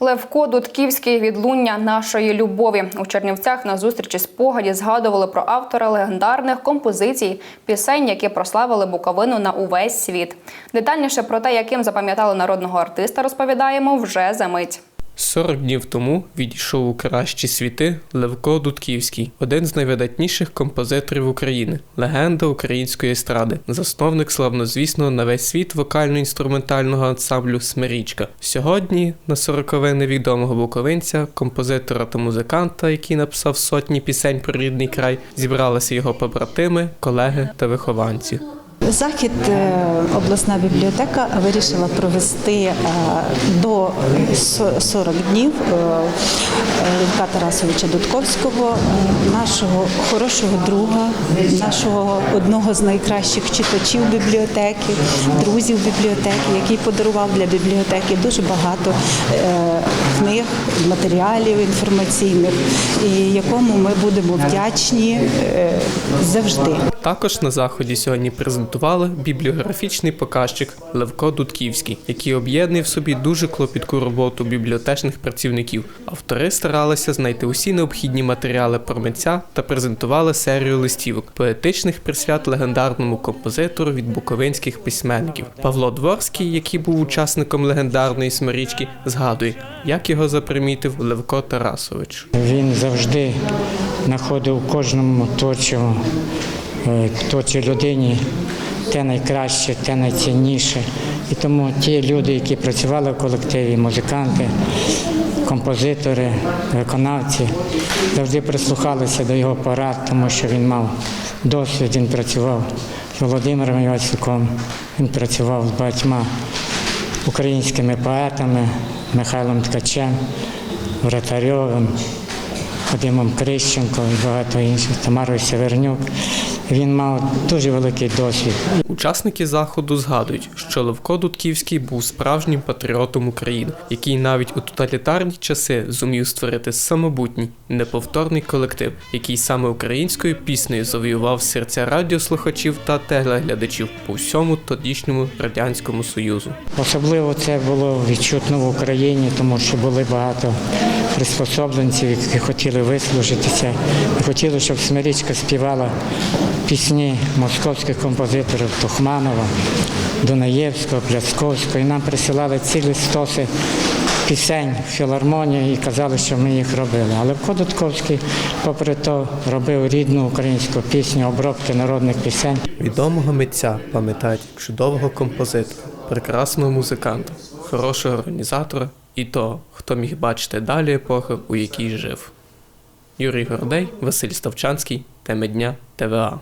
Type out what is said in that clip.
Левко Дудківський відлуння нашої любові у Чернівцях на зустрічі спогаді згадували про автора легендарних композицій, пісень, які прославили Буковину на увесь світ. Детальніше про те, яким запам'ятали народного артиста, розповідаємо вже за мить. 40 днів тому відійшов у кращі світи Левко Дудківський, один з найвидатніших композиторів України, легенда української естради, засновник славнозвісного на весь світ вокально-інструментального ансамблю Смирічка. Сьогодні на сороковини відомого буковинця, композитора та музиканта, який написав сотні пісень про рідний край, зібралися його побратими, колеги та вихованці. Захід е, обласна бібліотека вирішила провести е, до со- 40 днів Левка Тарасовича Дудковського, е, нашого хорошого друга, нашого одного з найкращих читачів бібліотеки, друзів бібліотеки, який подарував для бібліотеки дуже багато е, книг, матеріалів інформаційних, і якому ми будемо вдячні е, завжди. Також на заході сьогодні презентували бібліографічний показчик Левко Дудківський, який об'єднує в собі дуже клопітку роботу бібліотечних працівників. Автори старалися знайти усі необхідні матеріали про митця та презентували серію листівок, поетичних присвят легендарному композитору від буковинських письменників. Павло Дворський, який був учасником легендарної смирічки, згадує, як його запримітив Левко Тарасович. Він завжди знаходив кожному творчому е, творчій людині те найкраще, те найцінніше. І тому ті люди, які працювали в колективі, музиканти, композитори, виконавці, завжди прислухалися до його порад, тому що він мав досвід, він працював з Володимиром Івасюком, він працював з багатьма українськими поетами Михайлом Ткачем, Вратарьовим, Вадимом Крищенко і багато інших, Тамарою Севернюк. Він мав дуже великий досвід. Учасники заходу згадують, що Левко Дудківський був справжнім патріотом України, який навіть у тоталітарні часи зумів створити самобутній, неповторний колектив, який саме українською піснею завоював серця радіослухачів та телеглядачів по всьому тодішньому радянському союзу. Особливо це було відчутно в Україні, тому що були багато приспособленців, які хотіли вислужитися, хотіли, щоб Смирічка співала пісні московських композиторів Тухманова, Дунаєвського, Пляцковського. І нам присилали цілі стоси пісень в філармонію і казали, що ми їх робили. Але Левко Дудковський, попри то, робив рідну українську пісню, обробки народних пісень. Відомого митця пам'ятають чудового композитора, прекрасного музиканта, хорошого організатора і того, хто міг бачити далі епохи, у якій жив. Юрій Гордей, Василь Ставчанський, Теми дня, ТВА.